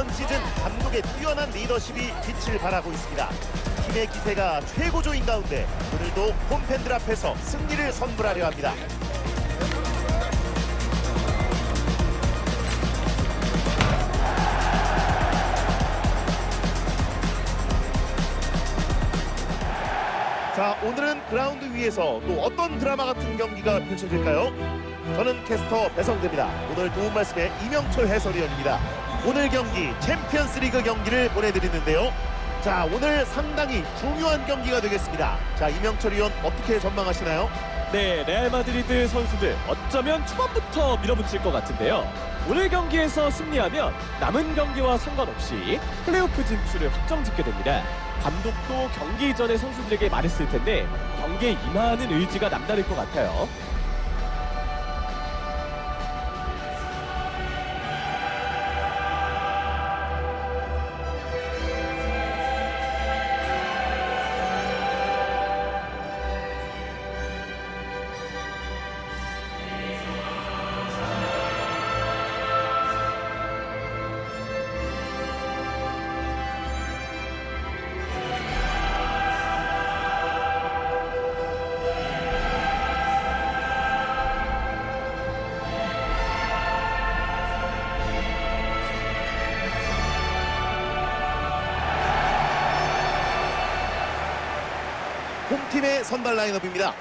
이번 시즌 감독의 뛰어난 리더십이 빛을 발하고 있습니다. 팀의 기세가 최고조인 가운데 오늘도 홈팬들 앞에서 승리를 선물하려 합니다. 자, 오늘은 그라운드 위에서 또 어떤 드라마 같은 경기가 펼쳐질까요? 저는 캐스터 배성재입니다. 오늘 도움 말씀에 이명철 해설위원입니다. 오늘 경기 챔피언스 리그 경기를 보내드리는데요. 자, 오늘 상당히 중요한 경기가 되겠습니다. 자, 이명철 위원 어떻게 전망하시나요? 네, 레알 마드리드 선수들 어쩌면 초반부터 밀어붙일 것 같은데요. 오늘 경기에서 승리하면 남은 경기와 상관없이 플레이오프 진출을 확정 짓게 됩니다. 감독도 경기 이전에 선수들에게 말했을 텐데 경기에 임하는 의지가 남다를 것 같아요. 팀의 선발 라인업입니다.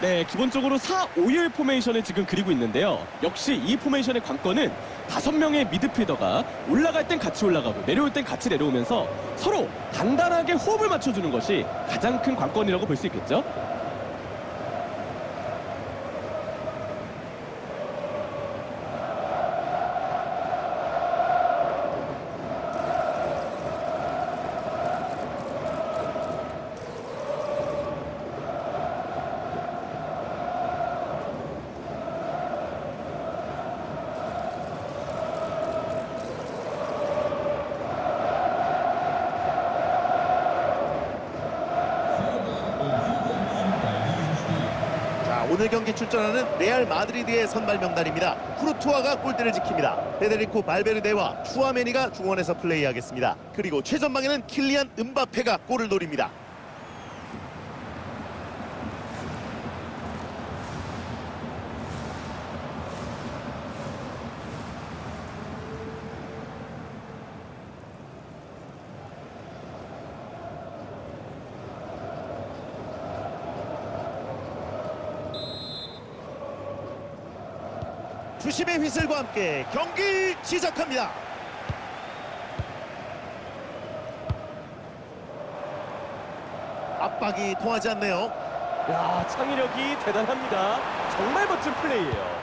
네, 기본적으로 4-5일 포메이션을 지금 그리고 있는데요. 역시 이 포메이션의 관건은 다섯 명의 미드필더가 올라갈 땐 같이 올라가고 내려올 땐 같이 내려오면서 서로 단단하게 호흡을 맞춰주는 것이 가장 큰 관건이라고 볼 수 있겠죠. 오늘 경기 출전하는 레알 마드리드의 선발 명단입니다. 쿠르투아가 골대를 지킵니다. 페데리코 발베르데와 추아메니가 중원에서 플레이하겠습니다. 그리고 최전방에는 킬리안 은바페가 골을 노립니다. 주심의 휘슬과 함께 경기 시작합니다. 압박이 통하지 않네요. 야, 창의력이 대단합니다. 정말 멋진 플레이예요.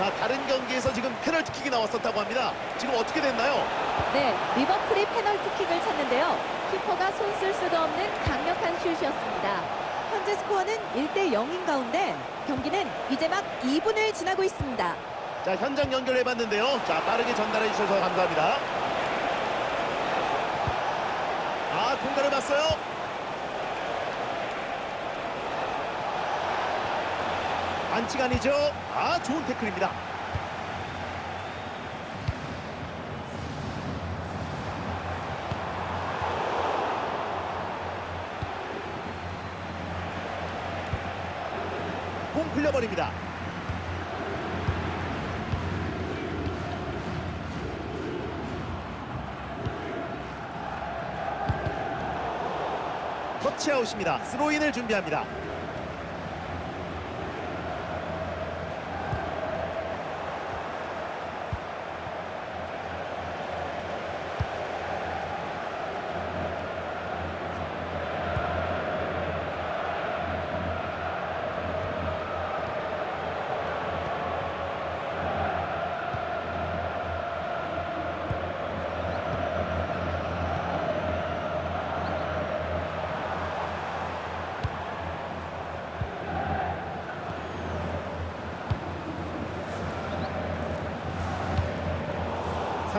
자, 다른 경기에서 지금 페널티킥이 나왔었다고 합니다. 지금 어떻게 됐나요? 네, 리버풀이 페널티킥을 찾는데요. 키퍼가 손 쓸 수도 없는 강력한 슛이었습니다. 현재 스코어는 1대 0인 가운데 경기는 이제 막 2분을 지나고 있습니다. 자, 현장 연결해 봤는데요. 자, 빠르게 전달해 주셔서 감사합니다. 아, 공간을 봤어요. 반칙 아니죠? 아, 좋은 태클입니다. 공 풀려버립니다. 터치아웃입니다. 스로인을 준비합니다.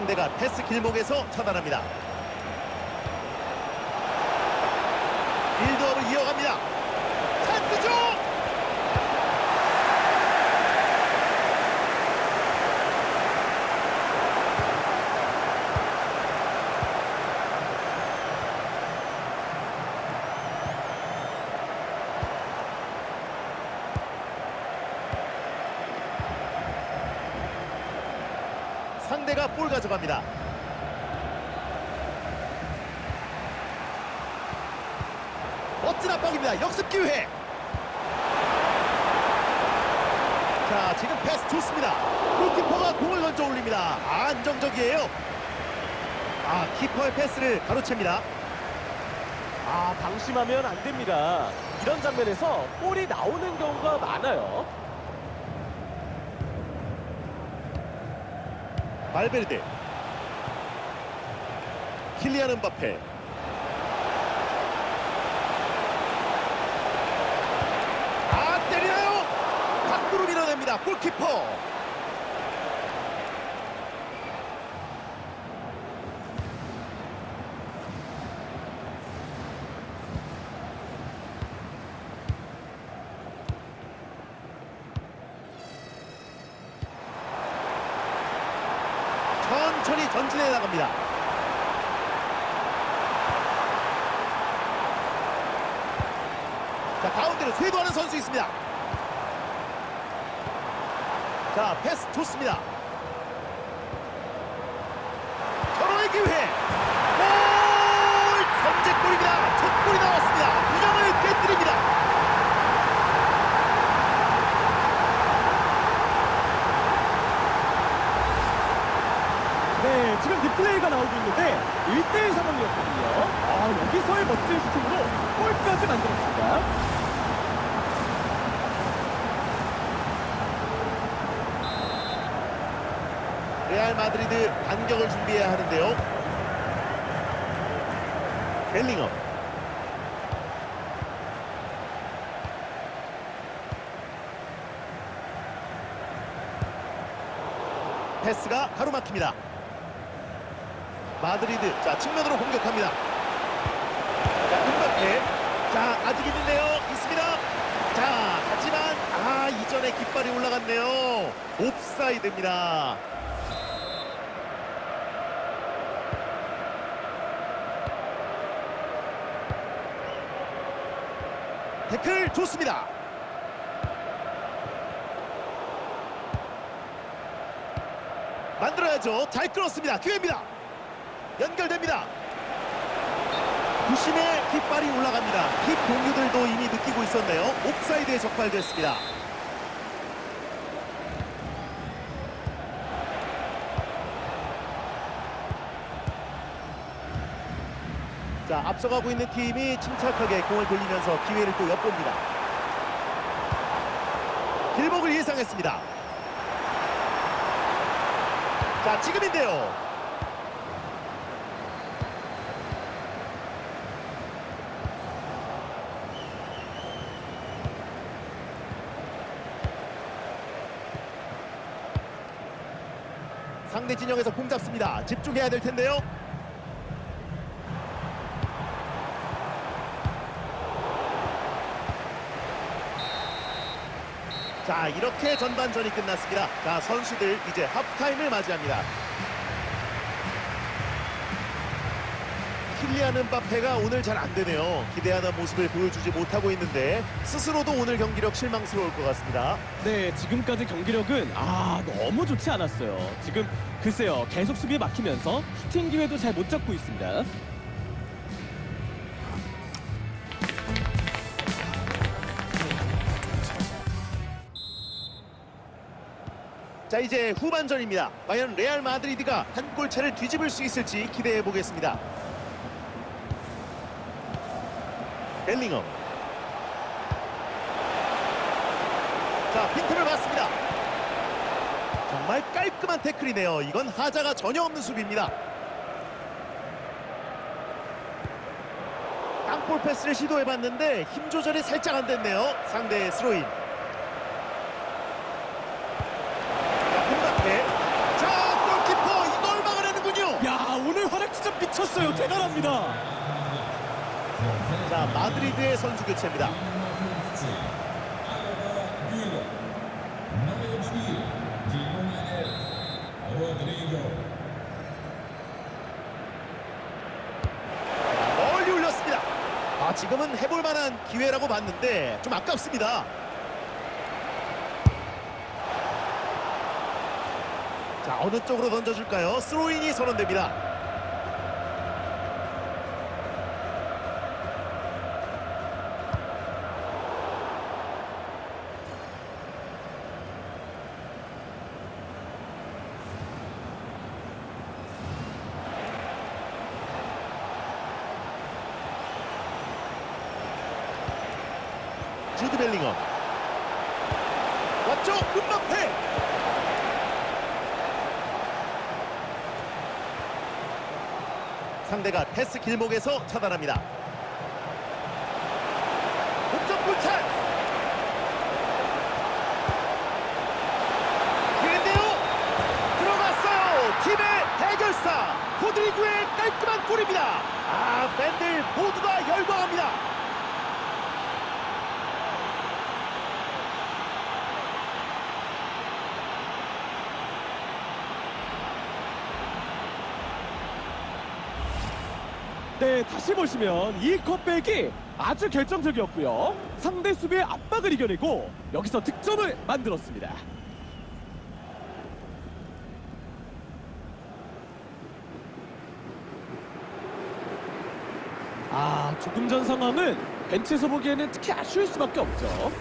상대가 패스 길목에서 차단합니다. 빌드업을 이어갑니다. 찬스죠! 상대가 볼 가져갑니다. 멋진 압박입니다. 역습 기회. 자, 지금 패스 좋습니다. 골키퍼가 공을 던져 올립니다. 아, 안정적이에요. 아, 키퍼의 패스를 가로챕니다. 아, 방심하면 안 됩니다. 이런 장면에서 볼이 나오는 경우가 많아요. 발베르데. 킬리안 은바페. 아 때리나요! 밖으로 밀어냅니다. 골키퍼 천천히 전진해 나갑니다. 자 가운데로 쇄도하는 선수 있습니다. 자 패스 좋습니다. 서로의 기회. 골! 선제골입니다. 첫 골이 나왔습니다. 분영을 깨뜨립니다. 네, 지금 리플레이가 나오고 있는데 1대1 상황이었거든요. 아, 여기서의 멋진 슈팅으로 골까지 만들었습니다. 레알 마드리드 반격을 준비해야 하는데요. 벨링엄. 패스가 가로막힙니다. 마드리드 자 측면으로 공격합니다. 자 금바페 자 아직 있는데요 있습니다. 자 하지만 아 이전에 깃발이 올라갔네요. 옵사이드입니다. 태클 좋습니다. 만들어야죠. 잘 끌었습니다. 기회입니다. 연결됩니다. 부심의 깃발이 올라갑니다. 킥 동료들도 이미 느끼고 있었네요. 옵사이드에 적발됐습니다. 자, 앞서가고 있는 팀이 침착하게 공을 돌리면서 기회를 또 엿봅니다. 길목을 예상했습니다. 자, 지금인데요. 상대 진영에서 공 잡습니다. 집중해야 될 텐데요. 자 이렇게 전반전이 끝났습니다. 자 선수들 이제 하프타임을 맞이합니다. 킬리안 은바페가 오늘 잘 안 되네요. 기대하는 모습을 보여주지 못하고 있는데 스스로도 오늘 경기력 실망스러울 것 같습니다. 네, 지금까지 경기력은 아 너무 좋지 않았어요. 지금 글쎄요, 계속 수비에 막히면서 슈팅 기회도 잘 못 잡고 있습니다. 자 이제 후반전입니다. 과연 레알 마드리드가 한 골차를 뒤집을 수 있을지 기대해 보겠습니다. 벨링엄. 자 빈틈을 봤습니다. 정말 깔끔한 태클이네요. 이건 하자가 전혀 없는 수비입니다. 땅볼 패스를 시도해봤는데 힘 조절이 살짝 안 됐네요. 상대의 스로인. 자, 골키퍼 이걸 막아내는군요. 야, 오늘 활약 진짜 미쳤어요. 대단합니다. 자, 마드리드의 선수 교체입니다. 멀리 올렸습니다. 아, 지금은 해볼 만한 기회라고 봤는데 좀 아깝습니다. 자 어느 쪽으로 던져줄까요? 스로인이 선언됩니다. 주드 벨링엄 왔죠? 음바페 상대가 패스 길목에서 차단합니다. 공격골 찬스. 기회인데요. 들어갔어요. 팀의 해결사 호드리구의 깔끔한 골입니다. 아 팬들 모두가 열광합니다. 네, 다시 보시면 이 컵백이 아주 결정적이었고요. 상대 수비의 압박을 이겨내고 여기서 득점을 만들었습니다. 아, 조금 전 상황은 벤치에서 보기에는 특히 아쉬울 수밖에 없죠.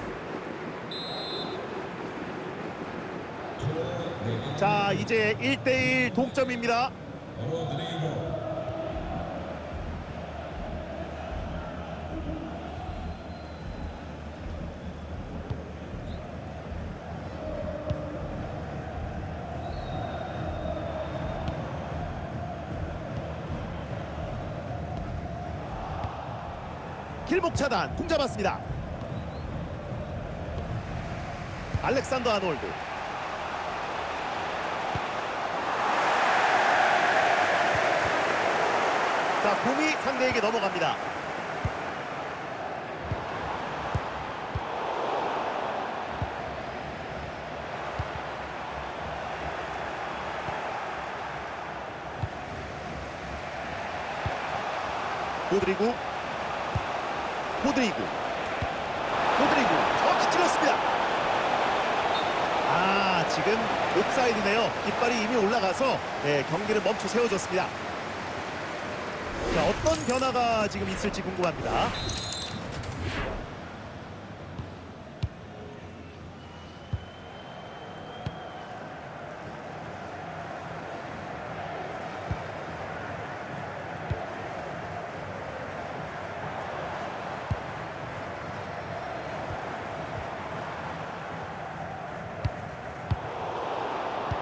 자 이제 1대1 동점입니다. 길목 차단 공 잡았습니다. 알렉산더 아놀드 자, 공이 상대에게 넘어갑니다. 호드리구 호드리구 호드리구 정확히 찔렀습니다. 아, 지금 옵사이드네요. 깃발이 이미 올라가서 네, 경기를 멈춰 세워졌습니다. 자, 어떤 변화가 지금 있을지 궁금합니다.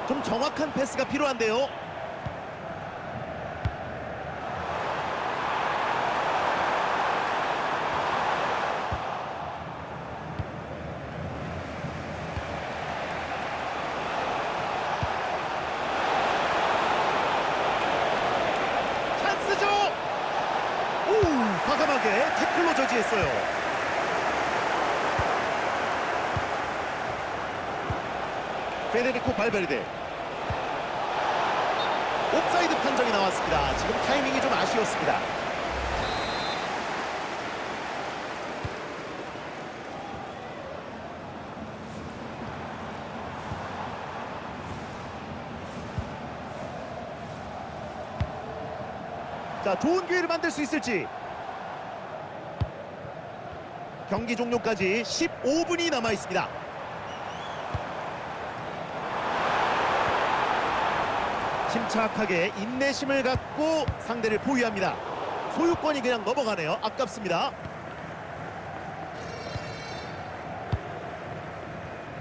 좀 정확한 패스가 필요한데요. 찬스죠. 오, 과감하게 태클로 저지했어요. 페데리코 발베르데. 판정이 나왔습니다. 지금 타이밍이 좀 아쉬웠습니다. 자, 좋은 기회를 만들 수 있을지. 경기 종료까지 15분이 남아 있습니다. 침착하게 인내심을 갖고 상대를 포위합니다. 소유권이 그냥 넘어가네요. 아깝습니다.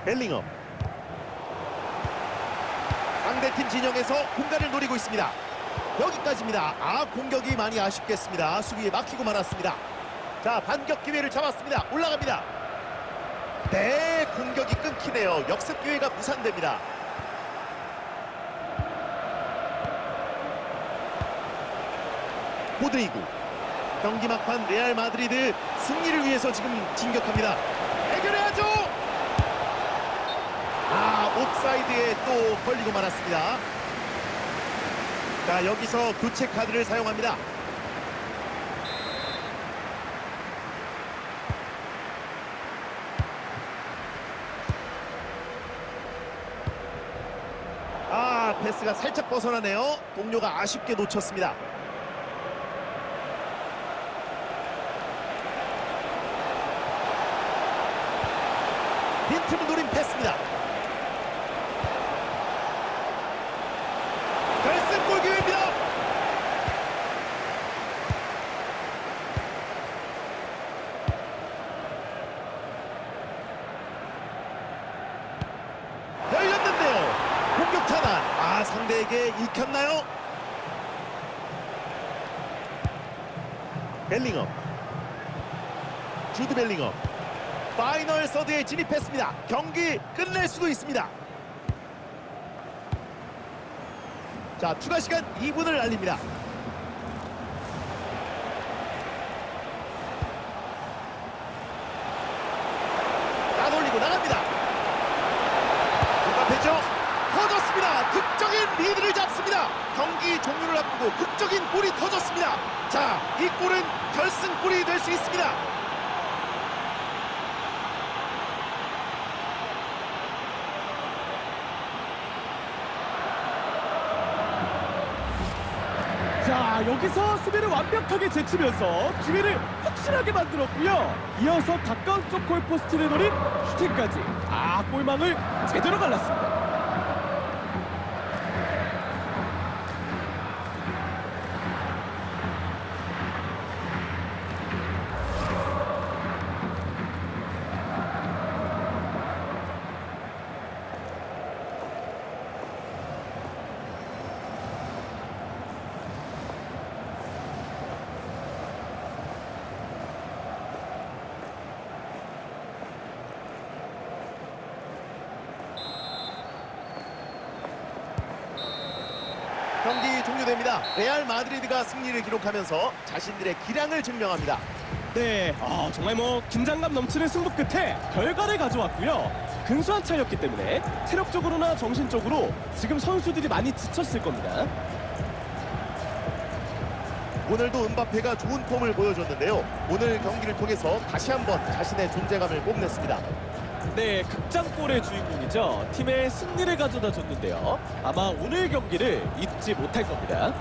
벨링엄 상대팀 진영에서 공간을 노리고 있습니다. 여기까지입니다. 아 공격이 많이 아쉽겠습니다. 수비에 막히고 말았습니다. 자 반격 기회를 잡았습니다. 올라갑니다. 네 공격이 끊기네요. 역습 기회가 무산됩니다. 호드리구 경기 막판 레알 마드리드 승리를 위해서 지금 진격합니다. 해결해야죠. 아 옵사이드에 또 걸리고 말았습니다. 자 여기서 교체 카드를 사용합니다. 아 패스가 살짝 벗어나네요. 동료가 아쉽게 놓쳤습니다. 패스입니다. 결승골 기회입니다. 열렸는데요. 공격 차단. 아 상대에게 익혔나요? 벨링엄. 주드 벨링엄. 파이널 서드에 진입했습니다. 경기 끝낼 수도 있습니다. 자 추가 시간 2분을 알립니다. 따돌리고 나갑니다. 응답했죠? 터졌습니다. 극적인 리드를 잡습니다. 경기 종료를 앞두고 극적인 골이 터졌습니다. 자, 이 골은 결승골이 될 수 있습니다. 자 여기서 수비를 완벽하게 제치면서 기회를 확실하게 만들었고요. 이어서 가까운 쪽 골포스트를 노린 슈팅까지 아 골망을 제대로 갈랐습니다. 경기 종료됩니다. 레알 마드리드가 승리를 기록하면서 자신들의 기량을 증명합니다. 네, 아, 정말 뭐 긴장감 넘치는 승부 끝에 결과를 가져왔고요. 근소한 차이였기 때문에 체력적으로나 정신적으로 지금 선수들이 많이 지쳤을 겁니다. 오늘도 은바페가 좋은 폼을 보여줬는데요. 오늘 경기를 통해서 다시 한번 자신의 존재감을 뽐냈습니다. 네, 극장골의 주인공이죠. 팀의 승리를 가져다 줬는데요. 아마 오늘 경기를 잊지 못할 겁니다.